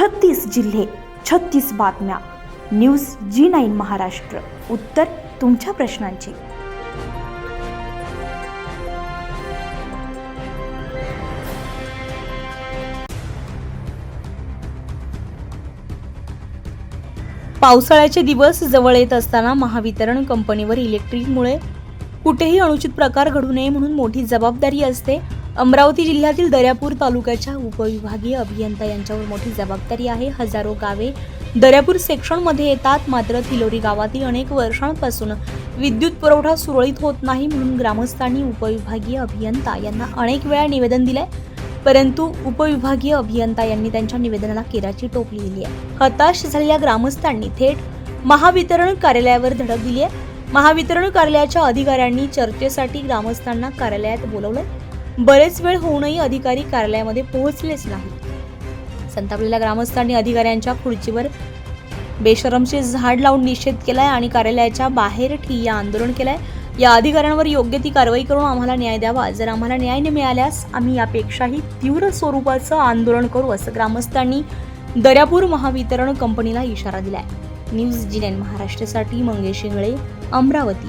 छत्तीस जिल्हे छत्तीस बातम्या. News G nine Maharashtra. उत्तर तुमच्या प्रश्नांची. पावसाळ्याचे दिवस जवळ येत असताना महावितरण कंपनीवर इलेक्ट्रिकमुळे कुठेही अनुचित प्रकार घडू नये म्हणून मोठी जबाबदारी असते. अमरावती जिल्ह्यातील दर्यापूर तालुक्याच्या उपविभागीय अभियंता यांच्यावर मोठी जबाबदारी आहे. हजारो गावे दर्यापूर सेक्शनमध्ये येतात. मात्र थिलोरी गावातील अनेक वर्षांपासून विद्युत पुरवठा सुरळीत होत नाही म्हणून ग्रामस्थांनी उपविभागीय अभियंता यांना अनेक वेळा निवेदन दिलंय. परंतु उपविभागीय अभियंता यांनी त्यांच्या निवेदनाला केराची टोपली दिली आहे. हताश झालेल्या ग्रामस्थांनी थेट महावितरण कार्यालयावर धडक दिली आहे. महावितरण कार्यालयाच्या अधिकाऱ्यांनी चर्चेसाठी ग्रामस्थांना कार्यालयात बोलवलंय. बरेच वेळ होऊनही अधिकारी कार्यालयामध्ये पोहोचलेच नाही संतापलेल्या ग्रामस्थांनी अधिकाऱ्यांच्या खुर्चीवर बेशरमचे झाड लावून निषेध केलाय आणि कार्यालयाच्या बाहेर ठिय्या आंदोलन केलंय. या अधिकाऱ्यांवर योग्य ती कारवाई करून आम्हाला न्याय द्यावा. जर आम्हाला न्याय न मिळाल्यास आम्ही यापेक्षाही तीव्र स्वरूपाचं आंदोलन करू असं ग्रामस्थांनी दर्यापूर महावितरण कंपनीला इशारा दिलाय. न्यूज जी नाईन महाराष्ट्रासाठी मंगेश इंगळे अमरावती.